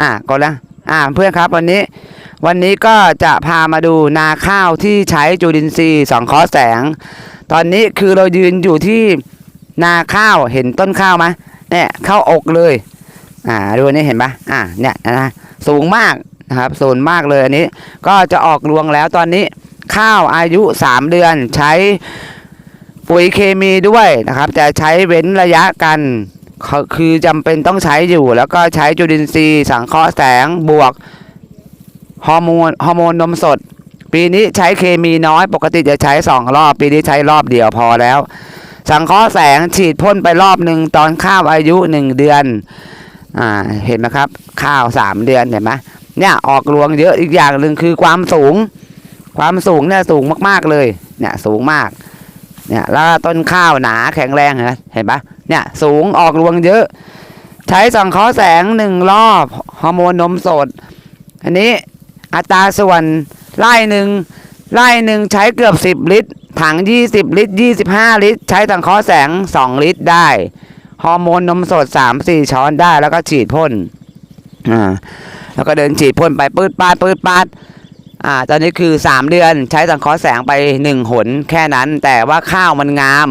อะกดแล้วอ่าเพื่อนครับวันนี้วันนี้ก็จะพามาดูนาข้าวที่ใช้จุลินทรีย์สองข้อแสง ตอนนี้คือเรายืนอยู่ที่นาข้าวเห็นต้นข้าวไหมเนี่ยเข้าอกเลยอ่าดูนี้เห็นปะอ่าเนี่ยนะสูงมากนะครับสูงมากเลยอันนี้ ก็จะออกรวงแล้วตอนนี้ข้าวอายุ 3 เดือนใช้ปุ๋ยเคมีด้วยนะครับจะใช้เว้นระยะกัน คือจำเป็นต้องใช้อยู่ แล้วก็ใช้จุลินทรีย์ สังเคราะห์แสงบวกฮอร์โมนฮอร์โมนนมสด ปีนี้ใช้เคมีน้อยปกติจะใช้สองรอบ ปีนี้ใช้รอบเดียวพอแล้ว สังเคราะห์แสงฉีดพ่นไปรอบหนึ่งตอนข้าวอายุหนึ่งเดือนอ่าเห็นไหมครับ ข้าวสามเดือนเห็นไหมเนี่ยออกรวงเยอะอีกอย่างหนึ่งคือความสูง ความสูงเนี่ยสูงมากๆเลย เนี่ยสูงมากเนี่ยแล้วต้นข้าวหนาแข็งแรงเห็นไหม เนี่ยสูงออกรวงเยอะ ใช้สังเคราะห์แสงหนึ่งรอบฮอร์โมนนมสด อันนี้อัตราส่วนไร่หนึ่งไร่หนึ่งใช้เกือบ10ลิตร ถัง20ลิตร25ลิตร ใช้สังเคราะห์แสง2ลิตรได้ฮอร์โมนนมสด3-4ช้อนได้แล้วก็ฉีดพ่นอ่าแล้วก็เดินฉีดพ่นไปปืดปาดปืดปาดอ่าตอนนี้คือ3เดือนใช้สังเคราะห์แสงไป1หนแค่นั้น แต่ว่าข้าวมันงาม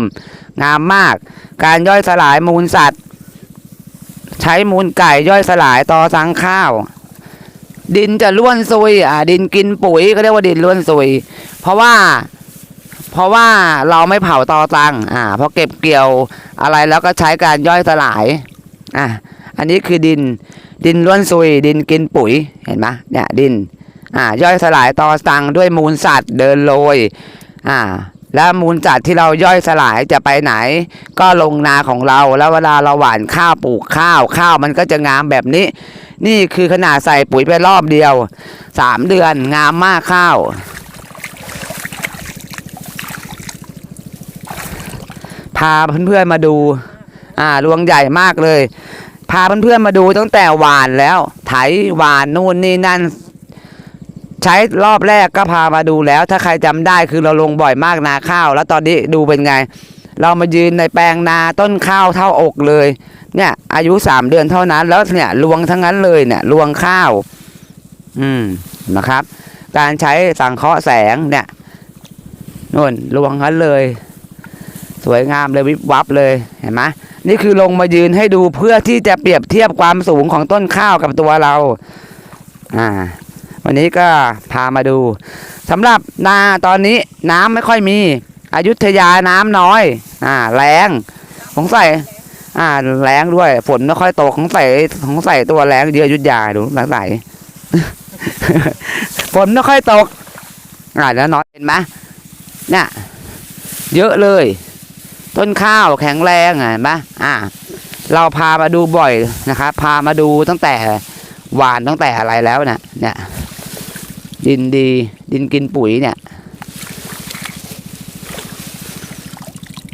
งามมาก การย่อยสลายมูลสัตว์ ใช้มูลไก่ย่อยสลายต่อสังข้าว ดินจะล้วนซุยอ่าดินกินปุ๋ยก็เรียกว่าดินล้วนซุย เพราะว่า เพราะว่าเราไม่เผาตอตังอ่าพอเก็บเกี่ยวอะไรแล้วก็ใช้การย่อยสลายอะอันนี้คือดินดินล้วนซุย ดินกินปุ๋ยเห็นไหมเนี่ยดินอ่าย่อยสลายตอตังด้วยมูลสัตว์เดินโรยอ่า แล้วมูลสัตว์ที่เราย่อยสลายจะไปไหน ก็ลงนาของเรา แล้วเวลาเราหว่านข้าวปลูกข้าวข้าวมันก็จะงามแบบนี้ นี่คือขนาดใส่ปุ๋ยไปรอบเดียวสามเดือนงามมากข้าว พาเพื่อนๆมาดู อ่ารวงใหญ่มากเลย พาเพื่อนๆมาดูตั้งแต่หวานแล้ว ไถหวานนู่นนี่นั่น ใช้รอบแรกก็พามาดูแล้ว ถ้าใครจำได้คือเราลงบ่อยมากนาข้าว แล้วตอนนี้ดูเป็นไง เรามายืนในแปลงนาต้นข้าวเท่าอกเลย เนี่ยอายุสามเดือนเท่านั้น แล้วเนี่ยรวงทั้งนั้นเลยเนี่ยรวงข้าว อืมนะครับ การใช้สังเคราะห์แสงเนี่ยนู่นรวงนั้นเลย สวยงามเลยวิบวับเลยเห็นไหมนี่คือลงมายืนให้ดูเพื่อที่จะเปรียบเทียบความสูงของต้นข้าวกับตัวเรา อ่า วันนี้ก็พามาดูสำหรับนาตอนนี้น้ำไม่ค่อยมีอายุธยาน้ำน้อย อ่า แรงสงสัยอ่า แรงด้วย ฝนไม่ค่อยตกของใส่ของใส่ตัวแรงเยอะอยุธยาดูหลังใส่ฝนไม่ค่อยตก อ่าแล้วน้อยเห็นไหมเนี่ยเยอะเลย ต้นข้าวแข็งแรงอะเห็นปะอ่า เราพามาดูบ่อยนะครับ พามาดูตั้งแต่หวานตั้งแต่อะไรแล้วนี่ยเนี่ย ดินดี ดินกินปุ๋ยเนี่ย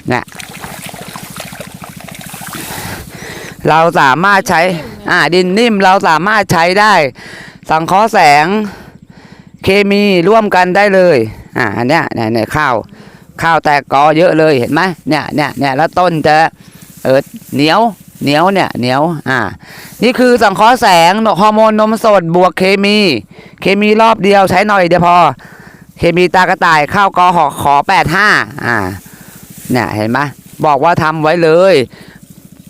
เนี่ยเราสามารถใช้อ่าดินนิ่มเราสามารถใช้ได้ สังเคราะห์แสงเคมีร่วมกันได้เลยอ่าอันเนี้ยเนี่ยเนี่ยข้าวข้าวแตกกอเยอะเลยเห็นไหมเนี่ยเนี่ยเนี่ยแล้วต้นจะเออเหนียว เหนียวเนี่ยเหนียวอ่า นี่คือสังเคราะห์แสงฮอร์โมนนมสดบวกเคมี เคมีรอบเดียวใช้หน่อยเดียวพอ เคมีตากระต่ายข้าวกอหอขอแปดห้าอ่า เนี่ยเห็นไหมบอกว่าทำไว้เลย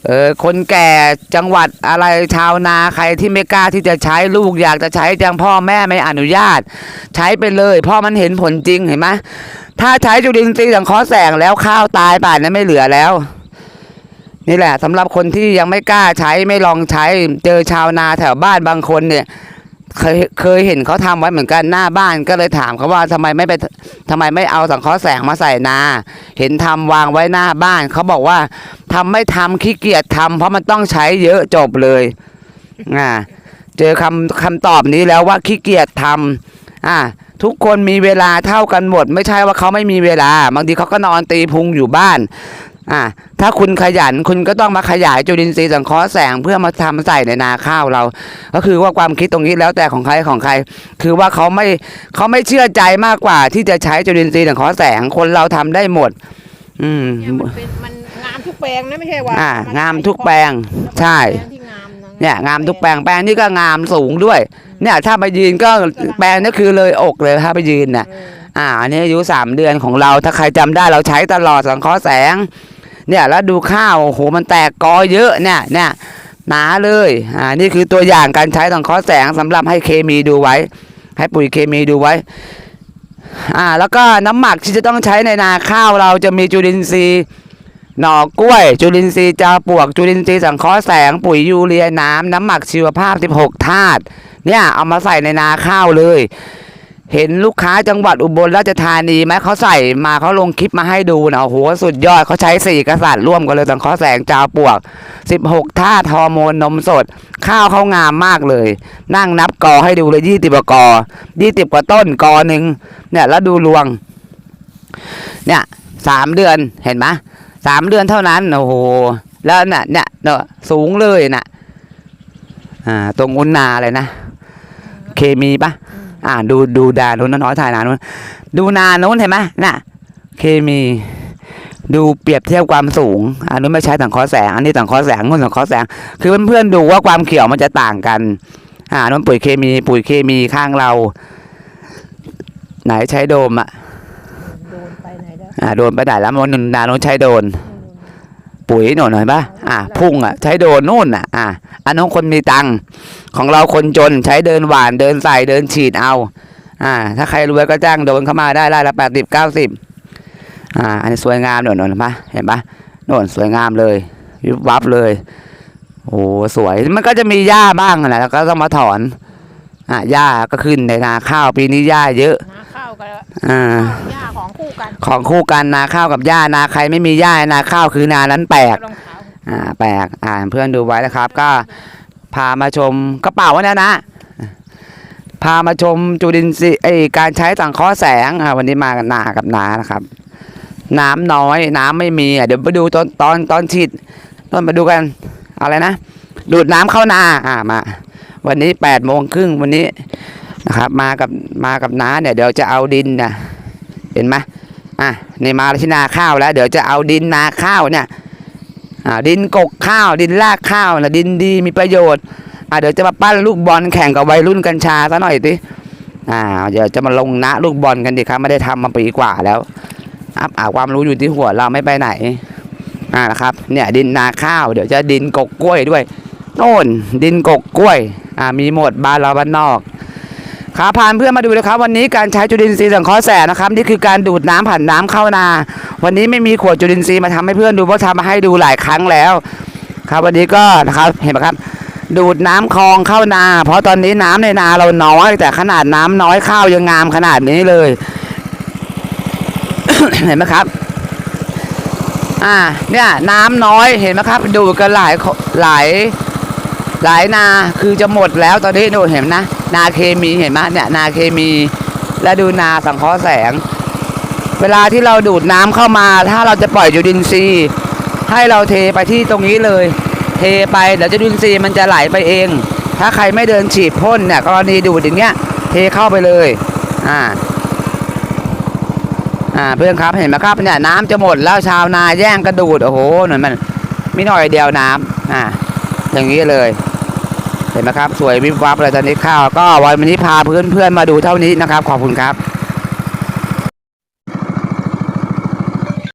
เออคนแก่จังหวัดอะไรชาวนาใครที่ไม่กล้าที่จะใช้ลูกอยากจะใช้จังพ่อแม่ไม่อนุญาต ใช้ไปเลยพราะมันเห็นผลจริงเห็นไหมถ้าใช้จุลินทรีย์สังเคราะห์แสงแล้วข้าวตายป่านนั้นไม่เหลือแล้ว นี่แหละสำหรับคนที่ยังไม่กล้าใช้ไม่ลองใช้เจอชาวนาแถวบ้านบางคนเนี่ย เคยเคยเห็นเขาทำไว้เหมือนกันหน้าบ้านก็เลยถามเขาว่าทำไมไม่ไปทำไมไม่เอาสังเคราะห์แสงมาใส่นา เห็นทำวางไว้หน้าบ้าน เขาบอกว่าทำไม่ทำขี้เกียจทำเพราะมันต้องใช้เยอะจบเลยอ่าเจอคำคำตอบนี้แล้วว่าขี้เกียจทำอ่าทุกคนมีเวลาเท่ากันหมด ไม่ใช่ว่าเขาไม่มีเวลา บางทีเขาก็นอนตีพุงอยู่บ้าน อ่าถ้าคุณขยันคุณก็ต้องมาขยายจุลินทรีย์สังเคราะห์แสงเพื่อมาทำใส่ในนาข้าวเรา ก็คือว่าความคิดตรงนี้แล้วแต่ของใครของใคร คือว่าเขาไม่เขาไม่เชื่อใจมากกว่า ที่จะใช้จุลินทรีย์สังเคราะห์แสงคนเราทำได้หมด อืมเนี่ยมันเป็นมันงามทุกแปลงนะไม่ใช่ว่าอ่ามันงามทุกแปลงใช่แปลงที่งามนะเนี่ยงามทุกแปลงแปลงนี่ก็งามสูงด้วย เนี่ยถ้าไปยืนก็แปลงนี่คือเลยอกเลยถ้าไปยืนน่ะอ่าอันนี้อายุสามเดือนของเราถ้าใครจำได้เราใช้ตลอดสังเคราะห์แสง เนี่ยแล้วดูข้าวโอ้โหมันแตกกอเยอะเนี่ยเนี่ยหนาเลยอ่านี่คือตัวอย่างการใช้สังคราะห์แสงสำหรับให้เคมีดูไว้ ให้ปุ๋ยเคมีดูไว้อ่าแล้วก็น้ำหมักที่จะต้องใช้ในนาข้าวเราจะมีจุลินทรีย์หน่อกล้วย จุลินทรีย์จาปวก จุลินทรีย์สังเคราะห์แสงปุ๋ยยูเรียน้ำน้ำหมักชีวภาพ 16 ธาตุเนี่ยเอามาใส่ในนาข้าวเลย เห็นลูกค้าจังหวัดอุบลราชธานีไหมเขาใส่มาเขาลงคลิปมาให้ดูนะโอ้โหสุดยอดเขาใช้สี่กษัตริย์ร่วมกันเลยสังเคราะห์แสงจาปลวก 16ธาตุฮอร์โมนนมสด ข้าวเขางามมากเลย นั่งนับกอให้ดูเลยยี่สิบกว่ากอยี่สิบกว่าต้นกอหนึ่งเนี่ยแล้วดูรวง เนี่ยสามเดือนเห็นไหมสามเดือนเท่านั้นโอ้โหแล้วเนี่ยเนี่ยเนอะสูงเลยน่ะอ่าตรงอุนนาเลยนะ เคมีปะ อ่าดูดูดานู้นน้อยถ่ายนานู้นดูนานู้นเห็นไหมน่ะ เคมีดูเปรียบเทียบความสูง อันนู้นไม่ใช้สังเคราะห์แสง อันนี้สังเคราะห์แสงนู่นสังเคราะห์แสง คือเพื่อนๆดูว่าความเขียวมันจะต่างกัน อ่านู้นปุ๋ยเคมี ปุ๋ยเคมีข้างเรา ไหนใช้โดมอะ โดนไปไหนแล้วอ่าโดนไปไหนแล้วมันนนาโน้นใช้โดน ปุ๋ยหน่อยหน่อยปะอ่าพุ่งอะใช้โดนนู่นอะอ่าอันนู้นคนมีตังค์ของเราคนจนใช้เดินหวานเดินใส่เดินฉีดเอา อ่า ถ้าใครรวยก็จ้างโดนเข้ามาได้ไล่ละแปดสิบเก้าสิบอ่า อันนี้สวยงามหน่อยหน่อยปะเห็นปะโน่นสวยงามเลยวิบวับเลย โอ้สวยมันก็จะมีหญ้าบ้างแหละแล้วก็ต้องมาถอนอ่าหญ้าก็ขึ้นในนาข้าวปีนี้หญ้าเยอะนาข้าว กับอ่า หญ้าของคู่กันของคู่กันนาข้าวกับหญ้านาใครไม่มีหญ้านาข้าวคือนานั้นแปลก รองเท้าอ่าแปลกอ่าเพื่อนดูไว้นะครับ ก็พามาชมกระเป๋าเนี่ยนะ พามาชมจุลินทรีย์ไอการใช้สังเคราะห์แสงอ่าวันนี้มากับนากับนานะครับ น้ำน้อยน้ำไม่มีอะเดี๋ยวไปดูตอนตอนตอนฉีดต้นมาดูกันอะไรนะดูดน้ำเข้านาอ่ามา วันนี้แปดโมงครึ่งวันนี้ นะครับ มากับมากับน้าเนี่ยเดี๋ยวจะเอาดินนะเห็นไหมอะนี่มาที่นาข้าวแล้ว เดี๋ยวจะเอาดินนาข้าวเนี่ยอ่าดินกกข้าว ดินรากข้าวนะดินดีมีประโยชน์อ่าเดี๋ยวจะมาปั้นลูกบอลแข่งกับวัยรุ่นกัญชาซะหน่อยสิอ่าเดี๋ยวจะมาลงนะลูกบอลกันดิครับไม่ได้ทำมาปีกว่าแล้วอัพอาความรู้อยู่ที่หัวเราไม่ไปไหนอ่านะครับเนี่ยดินนาข้าว เดี๋ยวจะดินกกกล้วยด้วยโน่นดินกกกล้วยอ่ามีหมดบ้านเราบ้านนอก ขาพานเพื่อนมาดูเลยครับ วันนี้การใช้จุลินทรีย์สังเคราะห์แสงนะครับนี่คือการดูดน้ำผ่านน้ำเข้านา วันนี้ไม่มีขวดจุลินทรีย์มาทำให้เพื่อนดูเพราะทำมาให้ดูหลายครั้งแล้ว ครับวันนี้ก็นะครับเห็นไหมครับดูดน้ำคลองเข้านา เพราะตอนนี้น้ำในนาเราน้อย แต่ขนาดน้ำน้อยข้าวยังงามขนาดนี้เลย เห็นไหมครับ อ่า เนี่ย น้ำน้อยเห็นไหมครับ ดูดกันหลายหลายหลายนาคือจะหมดแล้วตอนนี้ดูเห็นนะ นาเคมีเห็นไหมเนี่ยนาเคมี แล้วดูนาสังเคราะห์แสง เวลาที่เราดูดน้ำเข้ามา ถ้าเราจะปล่อยจุลินทรีย์ให้เราเทไปที่ตรงนี้เลย เทไปเดี๋ยวจุลินทรีย์มันจะไหลไปเอง ถ้าใครไม่เดินฉีดพ่นเนี่ยกรณีดูดอย่างเงี้ย เทเข้าไปเลยอ่าอ่าเพื่อนครับเห็นไหมครับเนี่ยน้ำจะหมดแล้วชาวนาแย่งกระดูดโอ้โหหน่อยมันไม่หน่อยเดียวน้ำอ่าอย่างนี้เลย เห็นไหมครับ สวยวิบวับเลยตอนนี้ข้าว ก็วันนี้พาเพื่อนๆมาดูเท่านี้นะครับ ขอบคุณครับ